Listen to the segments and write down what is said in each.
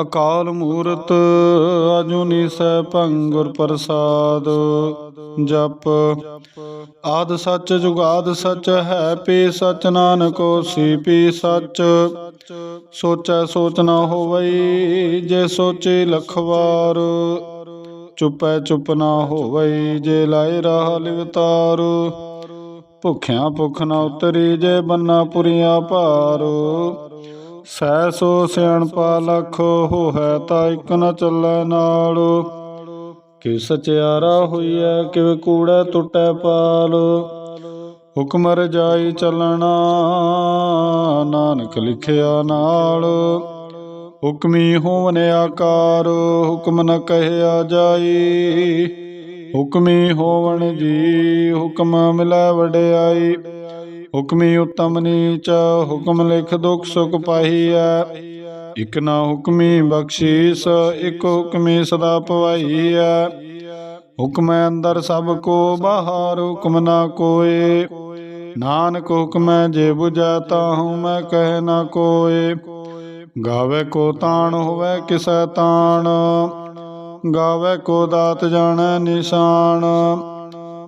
ਅਕਾਲ ਮੂਰਤ, ਅਜੂਨੀ ਸੈਭੰ ਗੁਰ ਪ੍ਰਸਾਦ। ਜਪ, ਆਦ ਸੱਚ ਜੁਗਾਦ ਸੱਚ ਹੈ ਪੀ ਸਚ, ਨਾਨਕੋ ਸੀ ਪੀ ਸਚ। ਸੋਚੈ ਸੋਚ ਨਾ ਹੋਵਈ, ਜੇ ਸੋਚੇ ਲਖ ਵਾਰ ਚੁੱਪੈ ਚੁੱਪ ਨਾ ਹੋਵਈ, ਜੇ ਲਾਇ ਰਾਹ ਲਿਵਤਾਰ। ਭੁਖਿਆ ਭੁਖ ਨਾ ਉਤਰੀ, ਜੇ ਬੰਨਾ ਪੁਰੀਆਂ ਭਾਰ। ਸਹਿ ਸੋ ਸਿਆਣਪਾ ਲਖ ਹੋਇ ਤਾ ਇਕ ਨ ਚੱਲੈ ਨਾਲ। ਕਿ ਸਚਿਆਰਾ ਹੋਈਐ, ਕਿਵ ਕੂੜੈ ਟੁੱਟੈ ਪਾਲ। ਹੁਕਮ ਰਜਾਈ ਚੱਲਣਾ, ਨਾਨਕ ਲਿਖਿਆ ਨਾਲ। ਹੁਕਮੀ ਹੋਵਨ ਆਕਾਰ, ਹੁਕਮ ਨ ਕਹਿਆ ਜਾਈ। ਹੁਕਮੀ ਹੋਵਣ ਜੀ, ਹੁਕਮ ਮਿਲੈ ਵਡਿਆਈ। ਹੁਕਮੀ ਉਤਮ ਨੀਚ, ਹੁਕਮ ਲਿਖ ਦੁਖ ਸੁਖ ਪਾਈਐ ਇਕ ਨਾ ਹੁਕਮੀ ਬਖਸ਼ੀਸ, ਇਕ ਹੁਕਮੀ ਸਦਾ ਪਵਾਈਐ ਹੁਕਮੈ ਅੰਦਰ ਸਭ ਕੋ, ਬਾਹਰ ਹੁਕਮ ਨਾ ਕੋਏ। ਨਾਨਕ ਹੁਕਮੈ ਜੇ 부ਜੈ ਤਾਹੂ, ਮੈਂ ਕਹਿ ਨਾ ਕੋਏ। ਗਾਵੇ ਕੋ ਤਾਣ ਹੋਵੇ ਕਿਸੈ ਤਾਣ, ਗਾਵੇ ਕੋ ਦਾਤ ਜਾਣੈ ਨਿਸ਼ਾਨ।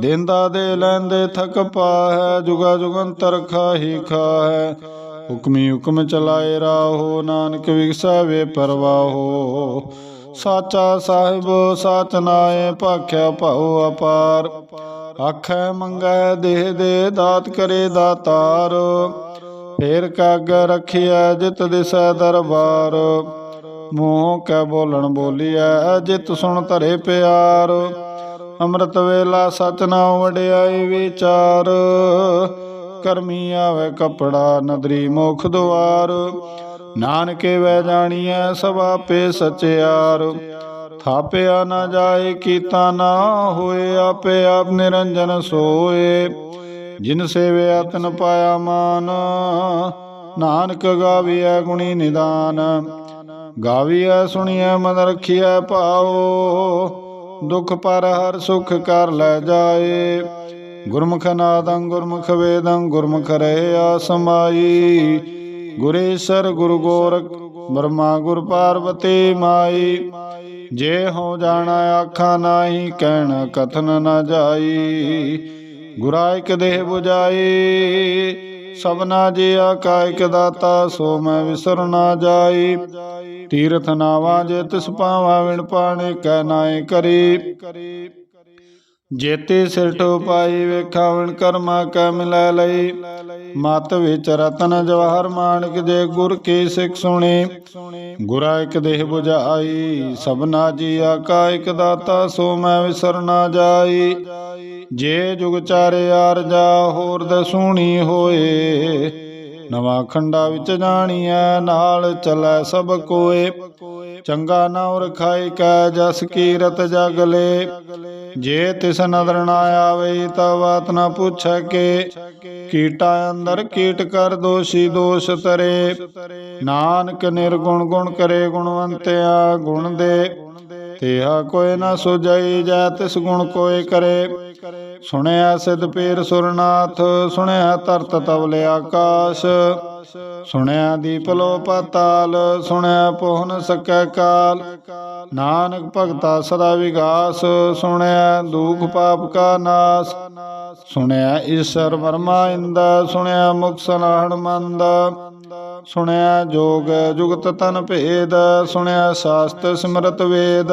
ਦਿੰਦਾ ਦੇ ਲੈਂਦੇ ਥਕ ਪਾਹੈ, ਜੁਗਾ ਜੁਗੰਤਰ ਖਾਹੀ ਖਾਹੈ। ਹੁਕਮੀ ਹੁਕਮ ਚਲਾਏ ਰਾਹੋ, ਨਾਨਕ ਵਿਗਸੈ ਵੇ ਪਰਵਾਹੋ। ਸਾਚਾ ਸਾਹਿਬ, ਸਾਚ ਨਾਏ, ਭਾਖਿਆ ਭਾਉ ਅਪਾਰ। ਆਖੈ, ਮੰਗੈ, ਦੇਹ ਦੇ ਦਾਤ ਕਰੇ ਦਾਤਾਰ। ਫੇਰ ਕਾਗ ਰਖਿਆ ਜਿਤ ਦਿਸੈ ਦਰਬਾਰ। ਮੂੰਹ ਕੈ ਬੋਲਣ ਬੋਲੀਐ, ਜਿਤ ਸੁਣ ਧਰੇ ਪਿਆਰ। ਅੰਮ੍ਰਿਤ ਵੇਲਾ ਸਚ ਨਾਮ ਵਡਿਆਈ ਵਿਚਾਰ। ਕਰਮੀ ਆਵੇ ਕਪੜਾ ਨਦਰੀ ਮੁਖ ਦੁਆਰ। ਨਾਨਕੇ ਵੈ ਜਾਣੀਐ ਸਭ ਆਪੇ ਸਚਿਆਰ। ਥਾਪਿਆ ਨਾ ਜਾਏ ਕੀਤਾ ਨਾ ਹੋਏ, ਆਪੇ ਆਪ ਨਿਰੰਜਨ ਸੋਏ। ਜਿਨ ਸੇਵਿਆ ਤਨ ਪਾਇਆ ਮਾਨ, ਨਾਨਕ ਗਾਵੀਐ ਗੁਣੀ ਨਿਦਾਨ। ਗਾਵੀਐ ਸੁਣੀਐ ਮਨ ਰਖੀਐ ਭਾਓ ਦੁਖ ਪਰ ਹਰ ਸੁਖ ਕਰ ਲੈ ਜਾਏ। ਗੁਰਮੁਖ ਨਾਦੰ ਗੁਰਮੁਖ ਵੇਦੰ, ਗੁਰਮੁਖ ਰਹਿਆ ਸਮਾਈ। ਗੁਰੇਸ਼ਰ ਗੁਰੂ ਗੋਰਖ ਬਰਮਾ ਗੁਰ ਪਾਰਵਤੀ ਮਾਈ। ਜੇ ਹੋ ਜਾਣਾ ਆਖਾਂ ਨਾਹੀ, ਕਹਿਣਾ ਕਥਨ ਨਾ ਜਾਈ। ਗੁਰਾ ਇਕ ਦੇਹ 부ਜਾਈ ਸਭਨਾ ਜੀਆ ਕਾ ਦਾਤਾ, ਸੋ ਮੈਂ ਵਿਸਰ ਨਾ ਜਾਈ। ਤੀਰਥ ਨਾਵਾ ਜੇ ਤਿਸ ਪਾਵਾ ਵਿਣ ਪਾਣੇ ਕਹਿ ਨਾਏ ਕਰੀ। ਜੇਤੇ ਸਿਰ ਟੋਪਾਈ ਵੇਖਾਵਣ ਕਰਮਾ ਕੈ ਮਿਲੈ ਲਈ। ਮਤ ਵਿੱਚ ਰਤਨ ਜਵਾਹਰ ਮਾਨਕ ਜੇ ਗੁਰ ਕੀ ਸਿੱਖ ਸੁਣੀ। ਗੁਰਾ ਇਕ ਦੇਹ 부ਜਾਈ ਸਭਨਾ ਜੀਆ ਕਾ ਇਕ ਦਾਤਾ, ਸੋ ਮੈਂ ਵਿਸਰ ਨਾ ਜਾਈ। ਜੇ ਜੁਗ ਚਾਰੇ ਆਰਜਾ ਹੋਰ ਦਸੂਣੀ ਹੋਏ, ਨਵਾਂ ਖੰਡਾ ਵਿੱਚ ਜਾਣੀਐ, ਨਾਲ ਚਲੈ ਸਭ ਕੋਏ। ਚੰਗਾ ਨਾਉ ਰਖਾਈ ਕੈ ਜਸ ਕੀਰਤ ਜਗ ਜੇ ਤਿਸ ਨਦਰ ਨਾ ਆਵੇ ਤਾ ਬਾਤ ਨਾ ਪੁੱਛੈ ਕੇ। ਕੀਟਾ ਅੰਦਰ ਕੀਟ ਕਰ ਦੋਸ਼ੀ ਦੋਸ਼ ਤਰੇ। ਨਾਨਕ ਨਿਰਗੁਣ ਗੁਣ ਕਰੇ ਗੁਣਵੰਤਿਆ ਗੁਣ ਦੇ। ਤੇਹਾ ਕੋਈ ਨਾ ਸੁਜਈ ਜੈ ਤਿਸ ਗੁਣ ਕੋਏ ਕਰੇ। ਸੁਣਿਆ ਸਿਧ ਪੀਰ ਸੁਰਨਾਥ, ਸੁਣਿਆ ਧਰਤ ਤਵਲੇ ਆਕਾਸ਼। ਸੁਣਿਆ ਦੀਪ ਲੋ ਪਤਾਲ ਸੁਣਿਆ ਪੋਹਨ ਸਕੈ ਕਾਲ। ਨਾਨਕ ਭਗਤਾ ਸਦਾ ਵਿਗਾਸ, ਸੁਣਿਆ ਦੁਖ ਪਾਪ ਕਾ ਨਾਸ। ਸੁਣਿਆ ਈਸ਼ਰ ਵਰਮਾ ਇੰਦ, ਸੁਣਿਆ ਮੁਖ ਸਲਾਹਣ ਮੰਦ। ਸੁਣਿਆ ਜੋਗ ਜੁਗਤ ਤਨ ਭੇਦ, ਸੁਣਿਆ ਸਾਸਤ ਸਿਮਰਤ ਵੇਦ।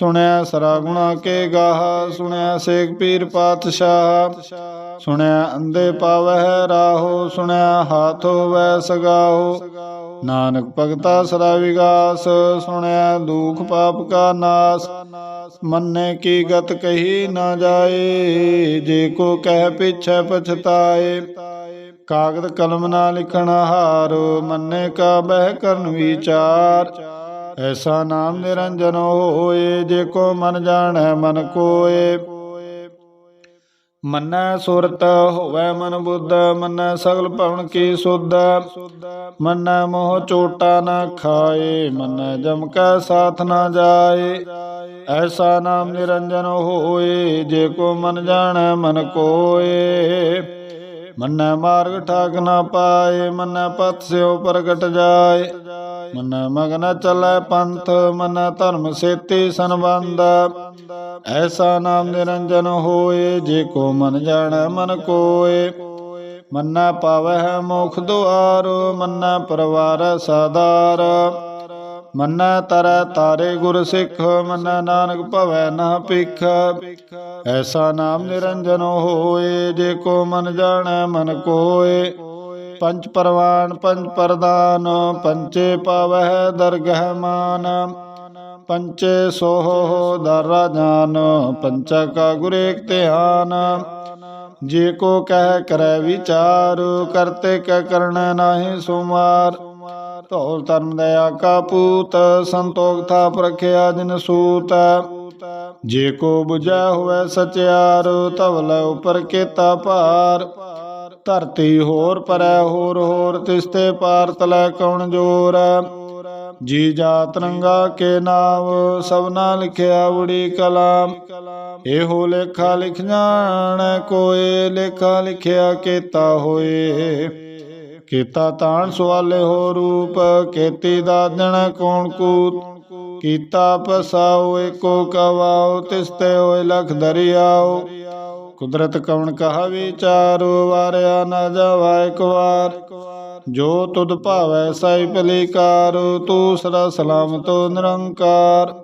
ਸੁਣਿਆ ਸਰਾ ਗੁਣਾ ਕੇ ਗਾਹ ਸੁਣਿਆ ਸੇਖ ਪੀਰ ਪਾਤਸ਼ਾਹ। ਸੁਣਿਆ ਅੰਦੇ ਪਾਵਹਿ ਰਾਹੋ ਸੁਣਿਆ ਹਾਥ ਹੋਵੈ ਸਗਾਹੋ। ਨਾਨਕ ਭਗਤਾ ਸਦਾ ਵਿਗਾਸ ਸੁਣਿਆ ਦੁਖ ਪਾਪ ਕਾ ਨਾਸ। ਮੰਨੇ ਕੀ ਗਤ ਕਹੀ ਨਾ ਜਾਏ, ਜੇ ਕੋ ਕਹਿ ਪਿਛੈ ਪਛਤਾਏ। ਕਾਗਦ ਕਲਮ ਨਾ ਲਿਖਣ ਹਾਰ, ਮੰਨੇ ਕਾ ਬਹਿ ਕਰਨ ਵਿਚਾਰ। ਐਸਾ ਨਾਮ ਨਿਰੰਜਨ ਹੋਏ, ਜੇ ਕੋ ਮਨ ਜਾਣੈ, ਮਨ ਕੋਏ। ਮੰਨੈ ਸੁਰਤ, ਹੋਵੈ ਮਨ ਬੁੱਧ, ਮੰਨੈ ਸਗਲ ਭਵਨ ਕੀ ਸੁਧ। ਮੰਨੈ ਮੋਹ ਚੋਟਾ ਨਾ ਖਾਏ, ਮੰਨੈ ਜਮ ਕੈ ਸਾਥ ਨਾ ਜਾਏ। ਐਸਾ ਨਾਮ ਨਿਰੰਜਨ ਹੋਏ, ਜੇ ਕੋ ਮਨ ਜਾਣੈ, ਮਨ ਕੋਏ। ਮੰਨੈ ਮਾਰਗ ਠਾਕ ਨਾ ਪਾਏ, ਮੰਨੈ ਪਤ ਸਿਓ ਪ੍ਰਗਟ ਜਾਏ। ਮੰਨੈ ਮਗਨ ਚਲੈ ਪੰਥ, ਮਨ ਧਰਮ ਸੇਤੀ ਸੰਬੰਧ। ਐਸਾ ਨਾਮ ਨਿਰੰਜਨ ਹੋਏ, ਜੇ ਕੋ ਮਨ ਜਾਣੈ ਮਨ ਕੋਏ। ਮੰਨੈ ਪਾਵਹਿ ਮੁਖ ਦੁਆਰ, ਮੰਨੈ ਪਰਵਾਰ ਸਾਦਾਰ ਮੰਨੈ ਤਰੈ ਤਾਰੇ ਗੁਰ ਸਿੱਖ, ਮੰਨੈ ਨਾਨਕ ਭਵੈ ਨਾ ਭਿਖ। ਐਸਾ ਨਾਮ ਨਿਰੰਜਨ ਹੋਏ, ਜੇ ਕੋ ਮਨ ਜਾਣੈ ਮਨ ਕੋਏ। ਪੰਜ ਪਰਵਾਨ, ਪੰਜ ਪਰਦਾਨ ਪੰਚੇ ਪਾਵਹਿ ਦਰਗਹਿ ਮਾਨ। ਪੰਚੇ ਸੋਹ ਦਰਾ ਜਾਨ ਪੰਚਾ ਕਾ ਗੁਰੇਕ ਧਿਆਨ। ਜੇ ਕੋ ਕਹਿ ਕਰੈ ਵਿਚਾਰ ਕਰਤੇ ਕੈ ਕਰਣਾ ਨਾਹੀ ਸੁਮਾਰ। ਧੌਲ ਧਰਮ ਦਇਆ ਕਾ ਪੂਤ, ਸੰਤੋਖ ਥਾਪ ਰਖਿਆ ਜਿਨ ਸੂਤ। ਜੇ ਕੋ 부ਝੈ ਹੋਵੇ ਸਚਿਆਰ ਧਵਲ ਉਪਰ ਕੇਤਾ ਭਾਰ। ਧਰਤੀ ਹੋਰ ਪਰੈ ਹੋਰ ਹੋਰ ਤਿਸਤੇ ਪਾਰ ਤਲੈ ਕੌਣ ਜੋਰ। ਜੀ ਜਾ ਤਰੰਗਾ ਕੇ ਨਾਮ ਸਭਨਾ ਲਿਖਿਆ ਉੜੀ ਕਲਾਮ ਇਹੋ ਲੇਖਾ ਲਿਖ ਜਾਣੈ, ਕੋਏ ਲੇਖਾ ਲਿਖਿਆ ਕੀਤਾ ਹੋਏ। ਕੀਤਾ ਤਾਣ ਸਵਾਲੇ ਹੋ ਰੂਪ, ਕੀਤੀ ਦਾਦਣ ਕੌਣ ਕੂਤ। ਕੀਤਾ ਪਸਾਉ ਏਕੋ ਕਵਾਉ, ਤਿਸਤੇ ਹੋਏ ਲਖ ਦਰਿਆਉ। ਕੁਦਰਤ ਕਵਣ ਕਹਾ ਵਿਚਾਰ, ਵਾਰਿਆ ਨਾ ਜਾਵਾ ਇੱਕ ਵਾਰ ਜੋ ਤੁਧ ਭਾਵੈ ਸਾਈ ਭਲੀਕਾਰ, ਤੂੰ ਸਦਾ ਸਲਾਮਤੋ ਨਿਰੰਕਾਰ।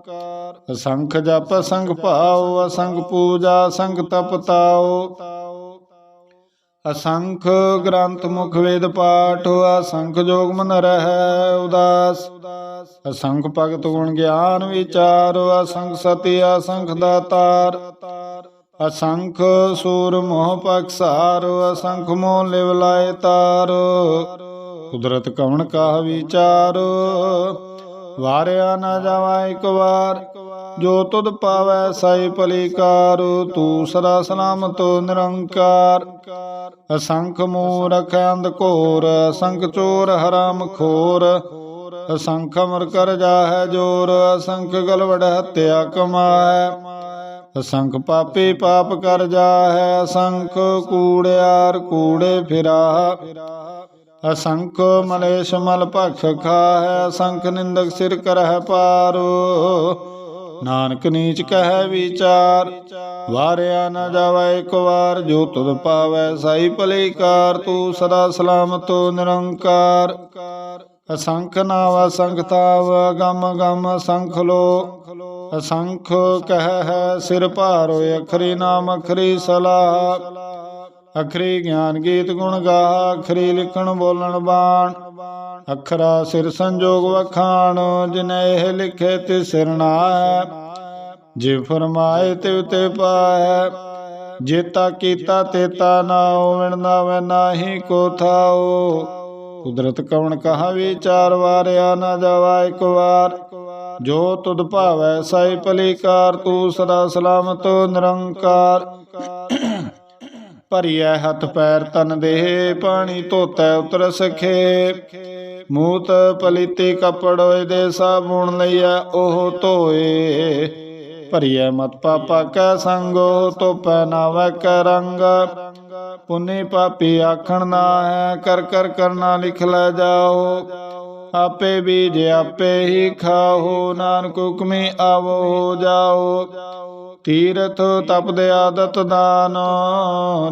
ਅਸੰਖ ਜਪ, ਅਸੰਖ ਭਾਉ, ਅਸੰਖ ਪੂਜਾ, ਅਸੰਖ ਤਪ ਤਾਉ। ਅਸੰਖ ਗ੍ਰੰਥ ਮੁਖ ਵੇਦ ਪਾਠ, ਅਸੰਖ ਜੋਗ ਮਨ ਰਹਿ ਉਦਾਸ। ਅਸੰਖ ਭਗਤ ਗੁਣ ਗਿਆਨ ਵਿਚਾਰ, ਅਸੰਖ ਸਤੀ, ਅਸੰਖ ਦਾਤਾਰ। ਅਸੰਖ ਸੂਰ ਮੋਹ ਪਕਸਾਰ ਅਸੰਖ ਮੋਹ ਲਿਵ ਲਾਏ ਤਾਰ। ਕੁਦਰਤ ਕਵਣ ਕਾਹ ਵਿਚਾਰ? ਵਾਰਿਆ ਨਾ ਜਾਵਾ ਇੱਕ ਵਾਰ, ਜੋ ਤੁਧ ਪਾਵੈ ਸਾਈ ਭਲੀਕਾਰ ਤੂੰ ਸਦਾ ਸਲਾਮਤ ਨਿਰੰਕਾਰ। ਅਸੰਖ ਮੂਰਖ ਅੰਧ ਘੋਰ, ਅਸੰਖ ਚੋਰ ਹਰਾਮ ਖੋਰ ਅਸੰਖ ਅਮਰ ਕਰ ਜਾਹੈ ਜੋਰ, ਅਸੰਖ ਗਲਵੜ ਹੱਤਿਆ ਕਮਾਏ ਅਸੰਖ ਪਾਪੀ ਪਾਪ ਕਰ ਜਾਹੈ ਅਸੰਖ ਕੂੜਿਆਰ ਕੂੜੇ ਫਿਰਾ ਅਸੰਖ ਮਲੇਸ਼ ਮਲ ਭਖ ਖਾਹੈ ਅਸੰਖ ਨਿੰਦਕ ਸਿਰ ਕਰਹਿ ਪਾਰੋ। ਨਾਨਕ ਨੀਚ ਕਹਿ ਵਿਚਾਰ, ਵਾਰਿਆ ਨਾ ਜਾਵੇ ਇੱਕ ਵਾਰ, ਜੋ ਤੁਧ ਪਾਵੈ ਸਾਈ ਭਲੇਕਾਰ, ਤੂੰ ਸਦਾ ਸਲਾਮਤ ਨਿਰੰਕਾਰ। ਅਸੰਖ ਨਾਵ ਅਸੰਖ ਤਾਵ, ਗਮ ਗਮ ਸੰਖ ਲੋ। ਅਸੰਖ ਕਹਿ ਹੈ ਸਿਰ ਭਾਰੋ ਅਖਰੀ ਨਾਮ ਅਖਰੀ ਸਲਾਹ। ਅਖਰੀ ਗਿਆਨ ਗੀਤ ਗੁਣ ਗਾ, ਅਖਰੀ ਲਿਖਣ ਬੋਲਣ ਬਾਣ। ਅਖਰਾ ਸਿਰ ਸੰਜੋਗ ਵਖਾਣ, ਜਿਨੇ ਇਹ ਲਿਖੇ ਤੇ ਸਿਰ ਨਾਹਿ। ਜੇ ਫਰਮਾਏ ਤੇ ਉਤੇ ਪਾਇ ਜੇਤਾ ਕੀਤਾ ਤੇਤਾ ਨਾਉ ਵਿਣਦਾ ਵੈ ਨਾਹੀ ਕੋ ਥਾਉ ਕੁਦਰਤ ਕਵਣ ਕਹਾ ਵਿਚਾਰ ਵਾਰਿਆ ਨਾ ਜਾਵਾ ਇੱਕ ਵਾਰ। ਜੋ ਤੁਧ ਭਾਵੈ ਸਾਈ ਭਲੀਕਾਰ, ਤੂੰ ਸਦਾ ਸਲਾਮਤ, ਨਿਰੰਕਾਰ। ਭਰੀਐ ਹੱਥ ਪੈਰ ਤਨ ਦੇਹ, ਪਾਣੀ ਧੋਤੈ ਉਤਰ ਸਖੇ। ਮੂਤ ਪਲੀਤੀ ਕਪੜ ਹੋਏ ਦੇ ਸਾਬੂਣ ਲਈਐ, ਉਹ ਧੋਏ। ਭਰੀਐ ਮਤ ਪਾਪਾ ਕੈ ਸੰਗੋ ਧੋਪੈ ਨਾਵੈ ਕੈ ਰੰਗ। ਪੁੰਨੀ ਪਾਪੀ ਆਖਣ ਨਾ ਹੈ, ਕਰ ਕਰ ਕਰਨਾ ਲਿਖ ਲੈ ਜਾਓ। ਆਪੇ ਬੀਜ ਆਪੇ ਹੀ ਖਾਓ, ਨਾਨਕ ਹੁਕਮੀ ਆਵੋ, ਜਾਓ। ਤੀਰਥ ਤਪਦੇ ਆਦਤ ਦਾਨ,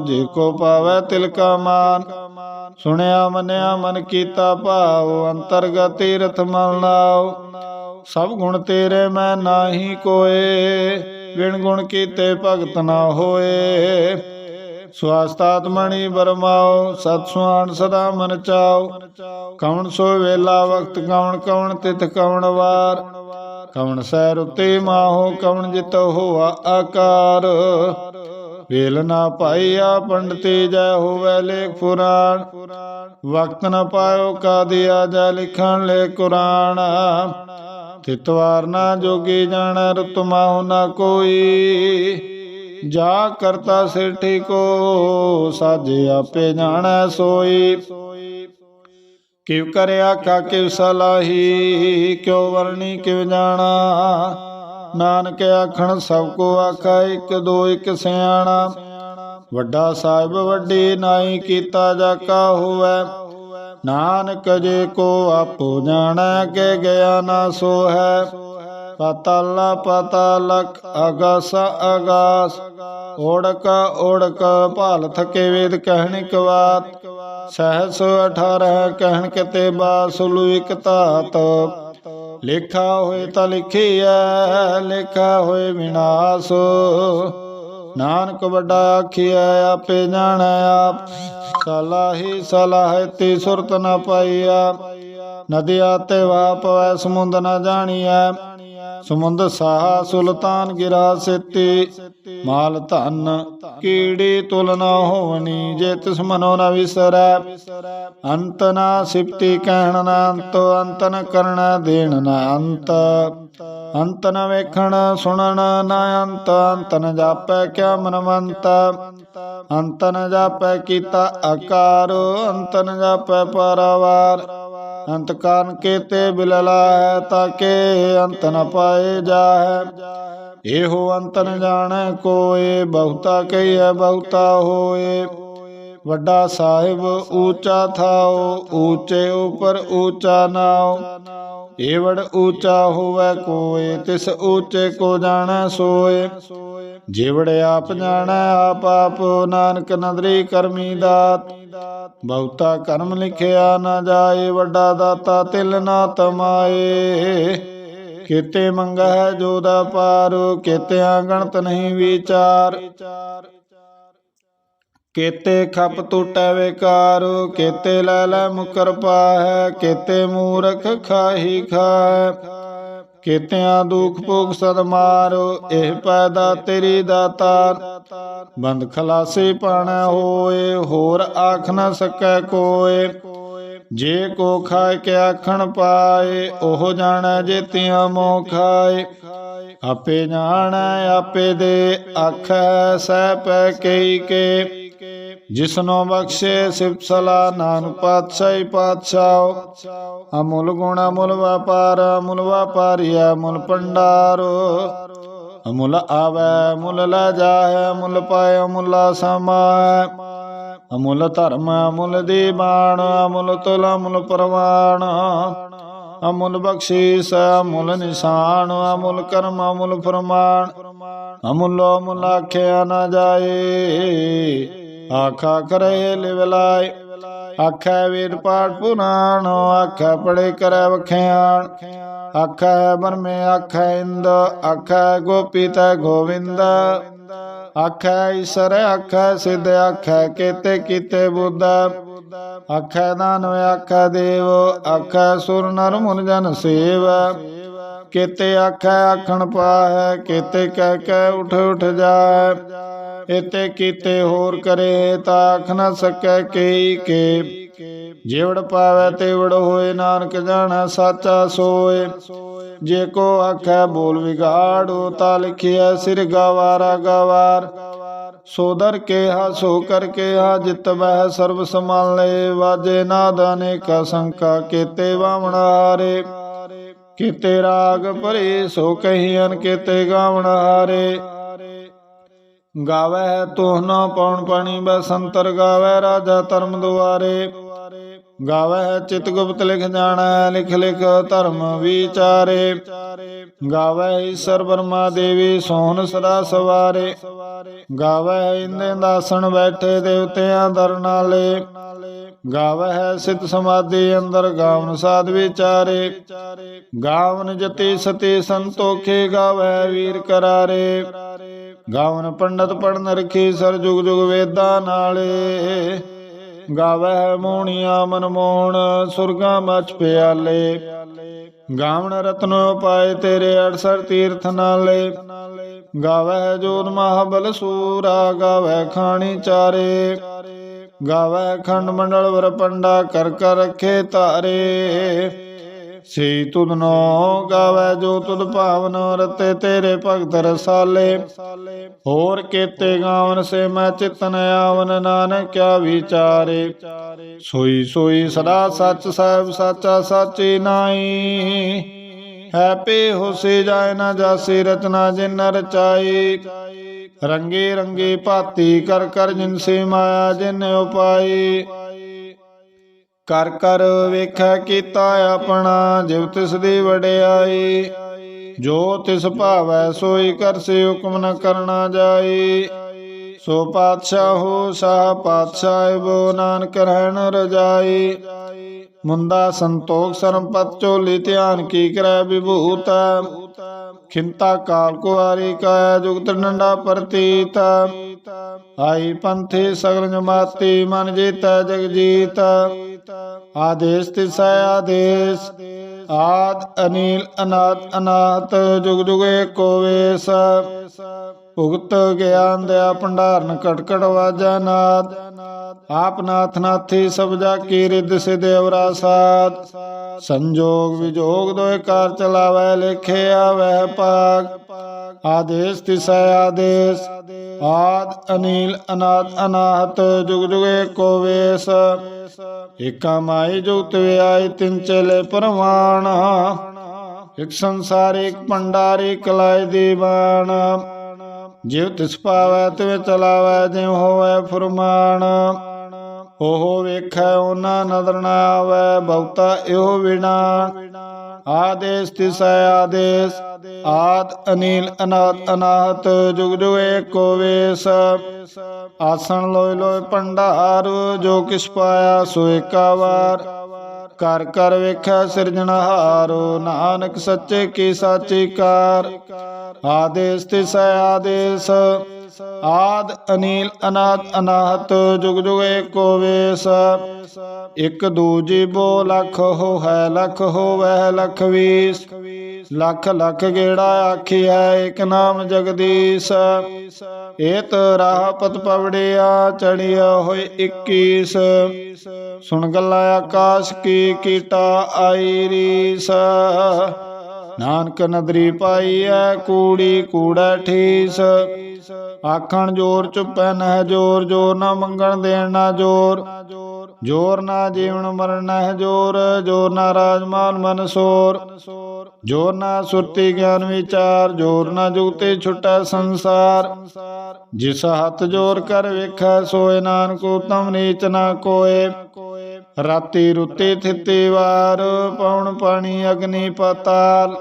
ਜੇ ਕੋ ਪਾਵੈ ਤਿਲ ਕਾ ਮਾਨ। ਸੁਣਿਆ, ਮੰਨਿਆ, ਮਨ ਕੀਤਾ ਭਾਉ ਅੰਤਰਗਤ ਤੀਰਥ ਮਨ ਲਾਓ। ਸਭ ਗੁਣ ਤੇਰੇ ਮੈਂ ਨਾਹੀ ਕੋਏ ਵਿਣ ਗੁਣ ਕੀਤੇ ਭਗਤ ਨਾ ਹੋਏ। ਸਵਾਸਤਾਤਮਣੀ ਬਰਮਾਓ ਸਤ ਸੁਆਣ ਸਦਾ ਮਨ ਚਾਓ। ਕਵਣ ਸੋ ਵੇਲਾ ਵਕਤ, ਕਵਣ ਕਵਣ ਤਿਤ, ਕਵਣ ਵਾਰ। ਕਵਣ ਸੈ ਰੁਤੇ ਮਾਹੋ, ਕਵਣ ਜਿਤ ਹੋਆ ਆਕਾਰ। ਵੇਲ ਨਾ ਪਾਈਆ ਪੰਡਤੀ ਜੈ ਹੋਵੇ ਲੇਖ ਪੁਰਾਣ। ਵਕਤ ਨਾ ਪਾਇਓ ਕਾਦਿਆ ਜੈ ਲਿਖਣ ਲੈ ਕੁਰਾਨ। ਤਿਤਵਾਰ ਨਾ ਜੋਗੀ ਜਾਣ, ਰਤ ਮਾਹੁ ਨਾ ਕੋਈ। ਜਾ ਕਰਤਾ ਸਿਰਠੀ ਕੋ ਸਾਜੇ ਆਪੇ ਜਾਣੈ ਸੋਈ। ਕਿਵ ਕਰਿਆ ਕਾ ਕਿਵ ਸਲਾਹੀ, ਕਿਉ ਵਰਣੀ ਕਿਵ ਜਾਣਾ। ਨਾਨਕ ਆਖਣ ਸਭ ਕੋ ਆਖਾ ਇੱਕ ਦੋ ਇੱਕ ਸਿਆਣਾ। ਵੱਡਾ ਸਾਹਿਬ ਵੱਡੀ ਨਾਈ ਕੀਤਾ ਜਾ ਕਾ ਹੋਵੇ। ਨਾਨਕ ਜੇ ਕੋ ਆਪੋ ਜਾਣੈ ਕੇ ਗਿਆ ਨਾ ਸੋ ਹੈ ਪਤਲ ਪਤਲਕ ਅਗਸ ਅਗਾਸ ਓੜਕ ਓੜਕ ਭਾਲ ਥਕੇ ਵੇਦ ਕਹਿਣ ਇੱਕ ਬਾਤ ਸਹਸ 18 ਕਹਿਣ ਕਿਤੇ ਬਾਸੁਲੂ ਇੱਕ ਧਾਤ। ਲੇਖਾ ਹੋਏ ਤਾਂ ਲਿਖੀਐ, ਲੇਖਾ ਹੋਏ ਵਿਨਾਸ਼। ਨਾਨਕ ਵੱਡਾ ਆਖੀਐ, ਆਪੇ ਜਾਣੈ ਆਪ। ਸਲਾਹੀ ਸਲਾਹ ਤੀ ਸੁਰਤ ਨ ਪਾਈਆ ਨਦਿਆ ਤੇ ਵਾ ਪਵੈ ਸਮੁੰਦ ਨ ਜਾਣੀਐ। ਸਮੁੰਦ ਸਾਹਾ ਸੁਲਤਾਨ ਗਿਰਾ ਸੇਤੀ। ਮਾਲ ਧਨ ਕੀੜੀ ਤੁਲ ਨ ਹੋਵਨੀ ਜੇ ਤਿਸ ਮਨੋ ਨ ਵਿਸਰੈ। ਅੰਤ ਨਾ ਸਿਪਤੀ ਕਹਿਣ ਨਾ ਅੰਤ ਅੰਤ ਨ ਕਰਣਾ ਦੇਣ ਨਾ ਅੰਤ। ਅੰਤ ਨ ਵੇਖਣ ਸੁਣਨ ਨਾ ਅੰਤ ਅੰਤ ਨ ਜਾਪੈ ਕਿਆ ਮਨਵੰਤ। ਅੰਤ ਨ ਜਾਪੈ ਕੀਤਾ ਆਕਾਰ, ਅੰਤ ਨ ਜਾਪੈ ਪਰਵਾਰ। ਅੰਤ ਕਾਰਨ ਕੇਤੇ ਬਿਲਲਾ ਹੈ ਤਾਕੇ ਅੰਤ ਨ ਪਾਏ ਜਾਹੈ। ਇਹੋ ਅੰਤ ਨ ਜਾਣੈ, ਕੋਏ ਬਹੁਤਾ ਕਹੀਐ, ਬਹੁਤਾ ਹੋਏ। ਵੱਡਾ ਸਾਹਿਬ ਊਚਾ ਥਾਓ, ਊਚੇ ਉਪਰ ਊਚਾ ਨਾਉ। ਏਵੜ ਊਚਾ ਹੋਵੇ ਕੋਏ, ਤਿਸ ਊਚੇ ਕੋ ਜਾਣੈ ਸੋਏ। ਜਿਵੜ ਆਪ ਜਾਣੈ, ਆਪ ਆਪ ਨਾਨਕ ਨਦਰੀ ਕਰਮੀ ਦਾਤ। ਬਹੁਤਾ ਕਰਮ ਲਿਖਿਆ ਨਾ ਜਾਏ, ਵੱਡਾ ਦਾਤਾ ਤਿਲ ਨਾ ਤਮਾਏ। ਕੀਤੇ ਮੰਗਹਿ ਜੋ ਦਾ ਪਾਰ, ਕੀਤਿਆਂ ਗਣਤ ਨਹੀਂ ਵਿਚਾਰ। ਕੇਤੇ ਖਪ ਟੁੱਟੈ ਵਿਕਾਰ, ਕੇਤੇ ਲੈ ਲੈ ਮੁਕਰ ਪਾਹੈ, ਕੇਤੇ ਮੂਰਖ ਖਾਹੀ ਖਾਇ ਕੇਤਿਆਂ ਦੁਖ ਭੋਗ ਸਦ ਮਾਰੋ, ਇਹ ਪੈਦਾ ਤੇਰੀ ਦਾਤਾਰ। ਬੰਦ ਖਲਾਸੇ ਪਾਣਾ ਹੋਏ, ਹੋਰ ਆਖ ਨਾ ਸਕੈ ਕੋਏ। ਜੇ ਕੋ ਖਾਇ ਕੇ ਆਖਣ ਪਾਏ, ਉਹ ਜਾਣੈ ਜੇਤਿਆਂ ਮੋਹ ਖਾਏ। ਆਪੇ ਜਾਣੈ, ਆਪੇ ਦੇ ਆਖੈ, ਸਹਿ ਪੈ ਕਈ ਕੇ। ਜਿਸਨੋ ਬਖਸ਼ੇ ਸਿਫਤ ਸਲਾ ਨਾਨਕ ਪਾਤਸ਼ਾਹੀ ਪਾਤਸ਼ਾਹ। ਅਮੁੱਲ ਗੁਣ, ਅਮੁੱਲ ਵਪਾਰ, ਅਮੁੱਲ ਵਪਾਰੀ, ਅਮੁੱਲ ਭੰਡਾਰੋ। ਅਮੁੱਲ ਆਵੈ ਮੁੱਲ ਲੈ ਜਾਹੈ, ਅਮੁੱਲ ਪਾਏ, ਅਮੁੱਲ ਸਮਾਇ ਅਮੁੱਲ ਧਰਮ, ਅਮੁੱਲ ਦੀਵਾਨ ਅਮੁੱਲ ਤੁਲ, ਅਮੁੱਲ ਪ੍ਰਵਾਨ ਅਮੁੱਲ ਬਖਸ਼ੀਸ, ਅਮੁੱਲ ਨਿਸ਼ਾਨ, ਅਮੁੱਲ ਕਰਮ, ਅਮੁੱਲ ਫਰਮਾਨ। ਅਮੁੱਲ ਅਮੁੱਲ ਆਖਿਆ ਨਾ ਜਾਏ। ਆਖਾ ਕਰੇ ਲਿਵਲਾਇ ਆਖੈ ਵੀਰ ਪਾਠ ਪੁਰਾਣ, ਆਖੈ ਪੜੇ ਕਰੈ ਵਖਿਆਣ। ਆਖੈ ਬਰਮੇ ਆਖੈ ਇੰਦ, ਆਖੈ ਗੋਪੀ ਤੈ ਗੋਵਿੰਦ। ਆਖੈ ਈਸ਼ਰ, ਆਖੈ ਸਿਧ, ਆਖੈ ਕੇਤੇ ਕੀਤੇ ਬੁੱਧ। ਆਖੈ ਦਾਨਵ, ਆਖੈ ਦੇਵ, ਆਖੈ ਸੁਰ ਨਰ ਮੁਨ ਜਨ ਸੇਵ। ਕੇਤੇ ਆਖੈ ਆਖਣ ਪਾਹੈ, ਕੇਤੇ ਕਹਿ ਕਹਿ ਉਠ ਉਠ ਜਾਏ ਇਤੇ ਕੀਤੇ ਹੋਰ ਕਰੇ ਤਾਂ ਆਖ ਨਾ ਸਕੈ ਕਈ ਕੇ। ਜਿਵੜ ਪਾਵੈ ਤੇਵੜ ਹੋਏ, ਨਾਨਕ ਜਾਣਾ ਸਾਚਾ ਸੋਏ। ਜੇ ਕੋ ਆਖੈ ਬੋਲ ਵਿਗਾੜੋ, ਤਾ ਲਿਖਿਆ ਸਿਰ ਗਵਾਰਾ ਗਵਾਰ। ਸੋਦਰ ਕੇ ਹਾ ਸੋ ਕਰ ਹਾ ਜਿਤ ਬਹਿ ਸਰਬ ਸਮਾਲੇ ਵਾਜੇ ਨਾਦ ਅਨੇਕ ਸੰਕਾ, ਕੀਤੇ ਵਾਵਣ ਹਾਰੇ। ਕੀਤੇ ਰਾਗ ਭਰੇ, ਸੋ ਕਹੀਨ ਕੀਤੇ ਗਾਵਣ ਹਾਰੇ। ਗਾਵੇ ਤੋਹਨਾ ਪਉਣ ਪਾਣੀ ਬਸੰਤਰ ਗਾਵੇ ਰਾਜਾ ਧਰਮ ਦੁਆਰੇ। ਗਾਵਹਿ ਚਿਤ ਗੁਪਤ ਲਿਖ ਜਾਣੈ, ਲਿਖ ਲਿਖ ਧਰਮ ਵਿਚਾਰੇ। ਗਾਵਹਿ ਈਸ਼ਰ ਬਰਮਾ ਦੇਵੀ ਸੋਹਣ ਸਦਾ ਸਵਾਰੇ। ਗਾਵਹਿ ਇੰਦੇ ਦਾਸਣ ਬੈਠੇ ਦੇਵਤਿਆਂ ਦਰ ਨਾਲੇ। ਗਾਵਹਿ ਸਿਤ ਸਮਾਧੀ ਅੰਦਰ ਗਾਵਨ ਸਾਧ ਵਿਚਾਰੇ। ਗਾਵਨ ਜਤੀ ਸਤੀ ਸੰਤੋਖੇ ਗਾਵਹਿ ਵੀਰ ਕਰਾਰੇ। ਗਾਵਨ ਪੰਡਤ ਪੜਨ ਰਖੀ ਸਰ ਜੁਗ ਜੁਗ ਵੇਦਾਂ ਨਾਲੇ। ਗਾਵਹਿ ਮੋਹਣੀਆਂ ਮਨਮੋਹਣ ਸੁਰਗਾ ਮਚ ਪਿਆਲੇ। ਗਾਵਣ ਰਤਨ ਉਪਾਏ ਤੇਰੇ 68 ਤੀਰਥ ਨਾਲੇ। ਗਾਵਹਿ ਜੋਤ ਮਹਾਬਲ ਸੂਰਾ, ਗਾਵਹਿ ਖਾਣੀ ਚਾਰੇ। ਗਾਵਹਿ ਖੰਡ ਮੰਡਲ ਵਰ ਪੰਡਾ ਕਰ ਕਰ ਰਖੇ ਤਾਰੇ। ਸੇ ਤੁਧ ਨੋ ਗਾਵੈ ਜੋ ਤੁਧ ਭਾਵਨ ਰਤੇ ਤੇਰੇ ਭਗਤ ਰਸਾਲੇ। ਹੋਰ ਕੇਤੇ ਗਾਵਨ ਸੇ ਮੈਂ ਚਿਤਨ ਆਵਨ, ਨਾਨਕ ਕਿਆ ਵਿਚਾਰੇ। ਸੋਈ ਸੋਈ ਸਦਾ ਸੱਚ ਸਾਹਿਬ ਸਾਚਾ ਸਾਚੀ ਨਾਈ ਹੈ ਪੇ ਹੋਸੇ ਜਾਏ ਨਾ ਜਾਸੇ ਰਚਨਾ ਜਿਨ ਰਚਾਈ ਰੰਗੇ ਰੰਗੇ ਭਾਤੀ ਕਰ ਕਰ ਜਿਨ ਸੇ ਮਾਇਆ ਜਿਨ ਉਪਾਈ। ਕਰ ਕਰ ਵੇਖੈ ਕੀਤਾ ਆਪਣਾ, ਜਿਵ ਤਿਸ ਦੀ ਵਡਿਆਈ। ਜੋ ਤਿਸ ਭਾਵੈ, ਸੋਈ ਕਰਸੇ ਹੁਕਮ ਨ ਕਰਨਾ ਜਾਈ। ਸੋ ਪਾਤਸ਼ਾਹ ਹੋ ਸਾਹ, ਪਾਤਸ਼ਾਹ ਬੋ ਨਾਨਕ ਰਹਿਣ ਰਜਾਈ। ਮੁੰਦਾ ਸੰਤੋਖ ਸਰਮਪਤ ਚੋਲੀ ਧਿਆਨ ਕੀ ਕਰੈ, ਵਿਭੂਤ ਖਿੰਤਾ ਕਾਲ ਕੁਆਰੀ ਕਾ ਜੁਗਤ ਡੰਡਾ ਪ੍ਰਤੀਤ। ਆਈ ਪੰਥੇ ਸਗਲ ਜਮਾਤੀ ਮਨ ਜੀਤੈ ਜਗ ਜੀਤ। ਆਦੇਸ ਤਿਸੈ ਆਦੇਸ। ਆਦ ਅਨੀਲ ਅਨਾਦ ਅਨਾਹਤ ਜੁਗ ਜੁਗ ਏਕੋ ਭੁਗਤ ਗਿਆਨ ਦਿਆ ਭੰਡਾਰਨ ਕਟ ਕਟ ਵਾਜਾ ਨਾਦ। ਆਪ ਨਾਥ ਨਾਥੀ ਸਭ ਜਾ ਕੀ ਰਿੱਧ ਸਿਧ ਅਵਰਾ ਸਾਧ। ਸੰਜੋਗ ਵਿਜੋਗ ਦੋਇ ਕਾਰ ਚਲਾਵੈ, ਲੇਖੇ ਆਵੈ ਪਾਗ ਆਦੇਸ ਤਿਸੈ ਆਦੇਸ। ਆਦ ਅਨੀਲ ਅਨਾਦ ਅਨਾਹਤ, ਜੁਗ ਜੁਗ ਏਕੋ ਵੇਸ। ਏਕਾ ਮਾਈ ਜੁਗਤ ਵਿਆਈ ਤਿੰਨ ਚਲੇ ਪਰਵਾਣ ਇਕ ਸੰਸਾਰ, ਇਕ ਭੰਡਾਰ ਦੀਵਾਨ। ਜਿਵ ਤਿਸ ਪਾਵੈ ਤਿਵੇਂ ਚਲਾਵੈ, ਜਿਉ ਹੋਵੈ ਫਰਮਾਨ। ਉਹ ਵੇਖੈ ਉਹਨਾਂ ਨਦਰ ਨਾ ਆਵੈ, ਬਹੁਤਾ ਇਹੋ ਵਿਣਾ ਆਦੇਸ ਤਿਸੈ ਆਦੇਸ, ਆਦ ਅਨੀਲ ਅਨਾਦ ਅਨਾਹਤ, ਜੁਗ ਜੁਗ ਏਕੋ ਵੇਸ। ਆਸਣ ਲੋਇ ਲੋਇ ਭੰਡਾਰ, ਜੋ ਕਿਛ ਪਾਇਆ ਸੋ ਏਕਾ ਵਾਰ। ਕਰ ਕਰ ਵੇਖੈ ਸਿਰਜਣਹਾਰ ਨਾਨਕ ਸੱਚੇ ਕੀ ਸਾਚੀ ਕਾਰ। ਆਦੇਸ ਤਿਸੈ ਆਦੇਸ। ਆਦ ਅਨੀਲ ਅਨਾਦ ਅਨਾਹਤ, ਜੁਗ ਜੁਗ ਏਕੋ ਵੇਸ। ਇਕ ਦੂਜੀ ਬੋ ਲਖ ਹੋ ਹੈ ਲਖ ਹੋਵੈ, ਲਖ ਵੀਸ। ਲਖ ਲਖ ਗੇੜਾ ਆਖੀਐ, ਇਕ ਨਾਮ ਜਗਦੀਸ਼। ਏਤ ਰਾਹ ਪਤ ਪਵੜਿਆ, ਚੜਿਆ ਹੋਏ 21 ਸੁਣ ਗੱਲਾਂ ਆਕਾਸ਼ ਕੀ ਕੀਟਾ ਆਈ ਰੀਸ। ਨਾਨਕ ਨਦਰੀ ਪਾਈਐ, ਕੂੜੀ ਕੂੜਾ ਠੀਸ। ਆਖਣ ਜੋਰ ਚੁੱਪੈ ਨਹਿ ਜੋਰ ਜੋਰ ਨਾ ਮੰਗਣ ਦੇਣ ਨਾ ਜੋਰ। ਜੋਰ ਨਾ ਜੀਵਨ ਮਰਨ ਨਹਿ ਜੋਰ ਜੋਰ ਨਾ ਰਾਜਮਾਨ ਮਨ ਸੋਰ। ਜੋਰ ਨਾ ਸੁਰਤੀ ਗਿਆਨ ਵਿਚਾਰ, ਜੋਰ ਨਾ ਜੁਗਤੇ ਛੁਟੈ ਸੰਸਾਰ। ਜਿਸ ਹੱਥ ਜੋਰ ਕਰ ਵੇਖੈ, ਸੋਏ ਨਾਨਕ ਉਤਮ ਨੀਚ ਨਾ ਕੋਏ। ਰਾਤੀ ਰੁੱਤੇ ਥਿੱਤੇ ਵਾਰ ਪਉਣ ਪਾਣੀ ਅਗਨੀ ਪਤਾਲ।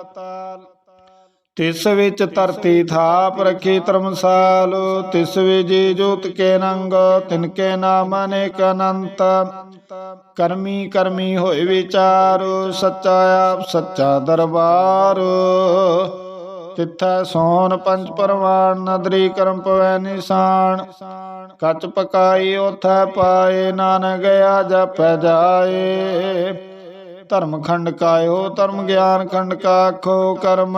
ਤਿਸ ਵਿੱਚ ਧਰਤੀ ਥਾਪ ਰਖੀ ਧਰਮਸਾਲ ਤਿਸ ਵਿਜੇ ਜੋਤ ਕੇ ਨੰਗ ਤਿਨ ਕੇ ਨਾਮ ਅਨੇਕ ਅਨੰਤ। ਕਰਮੀ ਕਰਮੀ ਹੋਏ ਵਿਚਾਰ ਸੱਚਾ ਆਪ ਸੱਚਾ ਦਰਬਾਰ। ਤਿੱਥੈ ਸੋਨ ਪੰਜ ਪਰਵਾਨ ਨਦਰੀ ਕਰਮ ਪਵੈ ਨਿਸ਼ਾਨ। ਕੱਚ ਪਕਾਈ ਉਥੈ ਪਾਏ ਨਾਨਕ ਗਿਆ ਜਪੈ ਜਾਏ। ਧਰਮ ਖੰਡ ਕਾਇਓ ਧਰਮ ਗਿਆਨ ਖੰਡ ਕਾਖੋ ਕਰਮ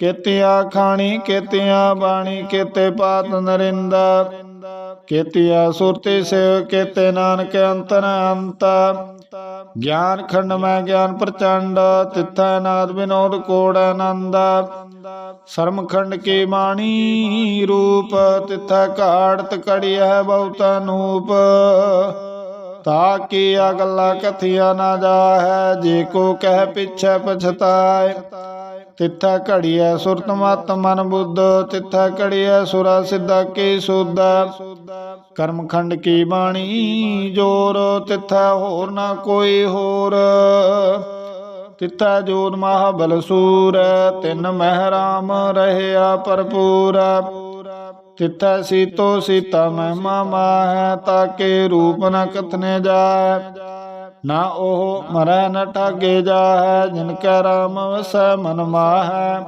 ਕੇਤਿਆ ਖਾਣੀ, ਕੇਤਿਆ ਬਾਣੀ, ਕੇਤੇ ਪਾਤ ਨਰਿੰਦਾ। ਕੀਤੀਆ ਸੁਰਤੀ ਸੇਵ, ਕੀਤੇ ਨਾਨਕ ਅੰਤਨ ਅੰਤ। ਗਿਆਨ ਖੰਡ ਮੈਂ ਗਿਆਨ ਪ੍ਰਚੰਡ, ਤਿੱਥੈ ਨਾਦ ਵਿਨੋਦ ਕੋੜ ਆਨੰਦ। ਸਰਮ ਖੰਡ ਕੀ ਬਾਣੀ ਰੂਪ, ਤਿੱਥੈ ਘਾੜਤ ਕੜੀਐ ਬਹੁਤ ਅਨੂਪ ਤਾ ਕੀ ਅਗਲਾ ਕਥਿਆ ਨਾ ਜਾਹੈ, ਜੇ ਕੋ ਕਹਿ ਪਿਛੈ ਪਛਤਾਏ। ਤਿੱਥੈ ਘੜੀਐ ਸੁਰਤ ਮਤ ਮਨ ਬੁੱਧ, ਤਿੱਥੈ ਘੜੀਐ ਸੁਰਾ ਸਿੱਧਾ ਕੀ ਸੁਧ। ਕਰਮ ਖੰਡ ਕੀ ਬਾਣੀ ਜੋਰ, ਤਿੱਥੈ ਹੋਰ ਨਾ ਕੋਈ ਹੋਰ। ਤਿੱਥੈ ਜੋਤ ਮਹਾਬਲ ਸੂਰ, ਤਿੰਨ ਮਹਿ ਰਾਮ ਰਹਿਆ ਭਰਪੂਰ। ਤਿੱਥੈ ਸੀਤੋ ਸੀਤਾ ਮਹਿਮਾ ਮਾਹੈ, ਤਾਕੇ ਰੂਪ ਨ ਕਥਨੇ ਜਾਏ। ਨਾ ਉਹ ਮਰੈ ਨ ਠਾਗੇ ਜਾਹੈ, ਜਿਨ ਕੈ ਰਾਮ ਵਸੈ ਮਨ ਮਾਹੈ।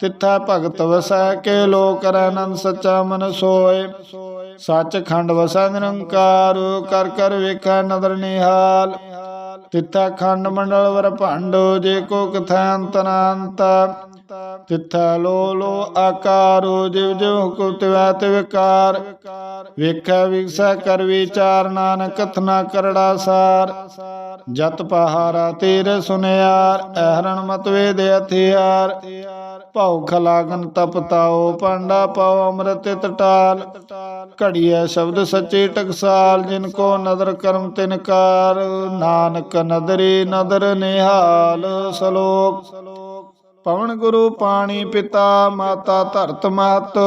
ਤਿੱਥੈ ਭਗਤ ਵਸੈ ਕੇ ਲੋਕ ਰੈਨੰਦ ਸੱਚਾ ਮਨ ਸੋਏ। ਸੱਚ ਖੰਡ ਵਸੈ ਨਿਰੰਕਾਰ, ਕਰ ਕਰ ਵੇਖੈ ਨਦਰ ਨਿਹਾਲ। ਤਿੱਥੈ ਖੰਡ ਮੰਡਲ ਵਰ ਭੰਡ, ਜੇ ਕੋ ਕਥੈ ਅੰਤਨਾੰਤ ਤਿਥੈ ਲੋ ਲੋ ਆਕਾਰੋ, ਜਿਵ ਜਿਵ ਹੁਕਮ ਤਿਵੈ ਤਿਵਕਾਰ ਵੇਖੈ, ਵਿਗਸੈ, ਕਰ ਵਿਚਾਰ, ਨਾਨਕ ਕਥਨਾ ਕਰੜਾ ਸਾਰ। ਜਤ ਪਹਾਰਾ ਤੇਰੇ ਸੁਨਿਆਰ, ਅਹਰਣ ਮਤ ਵੇਦ ਹਥਿਆਰ। ਭਉ ਖਲਾਗਨ ਤਪਤਾਓ ਪਾਂਡਾ ਪਾਉ ਅੰਮ੍ਰਿਤ ਟਟਾਲ ਘੜੀਐ ਸ਼ਬਦ ਸੱਚੇ ਟਕਸਾਲ, ਜਿਨ ਕੋ ਨਦਰ ਕਰਮ ਤਿਨ ਕਾਰ। ਨਾਨਕ ਨਦਰੇ ਨਦਰ ਨਿਹਾਲ ਸਲੋਕ। ਪਵਨ ਗੁਰੂ ਪਾਣੀ ਪਿਤਾ, ਮਾਤਾ ਧਰਤ ਮਾਤ।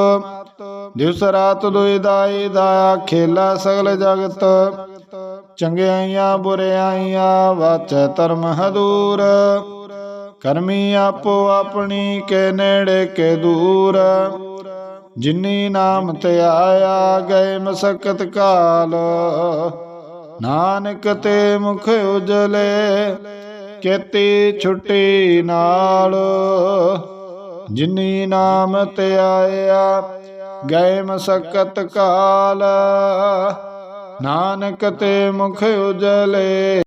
ਦਿਵਸ ਰਾਤ ਦੁਇ ਦਾਈ ਦਾਇਆ ਖੇਲਾ ਸਗਲ ਜਗਤ। ਚੰਗਿਆਈਆਂ ਬੁਰਿਆਈਆਂ ਵਾਚੈ ਧਰਮ ਹਦੂਰ। ਕਰਮੀ ਆਪੋ ਆਪਣੀ ਕੇ ਨੇੜੇ ਕੇ ਦੂਰ। ਜਿਨੀ ਨਾਮ ਤੇ ਆਇਆ ਗਏ ਮਸਕਤ ਕਾਲ। ਨਾਨਕ ਤੇ ਮੁਖ ਉਜਲੇ ਕੇਤੀ ਛੁੱਟੀ ਨਾਲ। ਜਿਨੀ ਨਾਮ ਤੇ ਆਇਆ ਗਏ ਮਸਕਤ ਕਾਲ। ਨਾਨਕ ਤੇ ਮੁਖ ਉਜਲੇ।